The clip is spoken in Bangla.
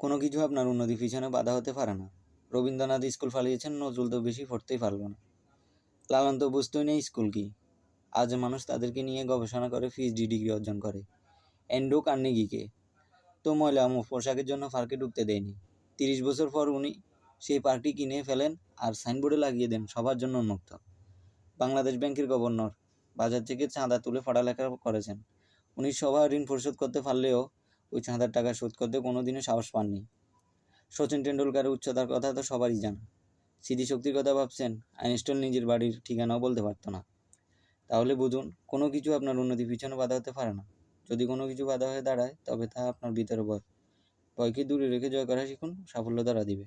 কোনো কিছু আপনার উন্নতি পিছনে বাধা হতে পারে না। রবীন্দ্রনাথ স্কুল ফালিয়েছেন নজরুল তো বেশি পড়তেই পারল না। লালন তো বুঝতেই নেই স্কুল কি। আজ মানুষ তাদেরকে নিয়ে গবেষণা করে পিএইচডি ডিগ্রি অর্জন করে। এন্ডো কার্নেগিকে। তো ময়লা পোশাকের জন্য পার্কে ঢুকতে দেয়নি। তিরিশ বছর পর উনি সেই পার্কটি কিনে ফেলেন আর সাইনবোর্ডে লাগিয়ে দেন সবার জন্য উন্মুক্ত। বাংলাদেশ ব্যাংকের গভর্নর বাজার থেকে চাঁদা তুলে পড়ালেখা করেছেন। উনি সবার ঋণ পরিশোধ করতে পারলেও ওই হাজার টাকা শোধ করতে কোনোদিনও সাহস পাননি। শচীন টেন্ডুলকারের উচ্চতার কথা তো সবারই জানা। স্মৃতিশক্তির কথা ভাবছেন আইনস্টল নিজের বাড়ির ঠিকানাও বলতে পারতো না। তাহলে বুঝুন, কোনো কিছু আপনার উন্নতি পিছনে বাধা হতে পারে না। যদি কোনো কিছু বাধা হয়ে দাঁড়ায়, তবে তা আপনার ভিতরে ভয় ভয়কে দূরে রেখে জয় করা শিখুন, সাফল্য দ্বারা দিবে।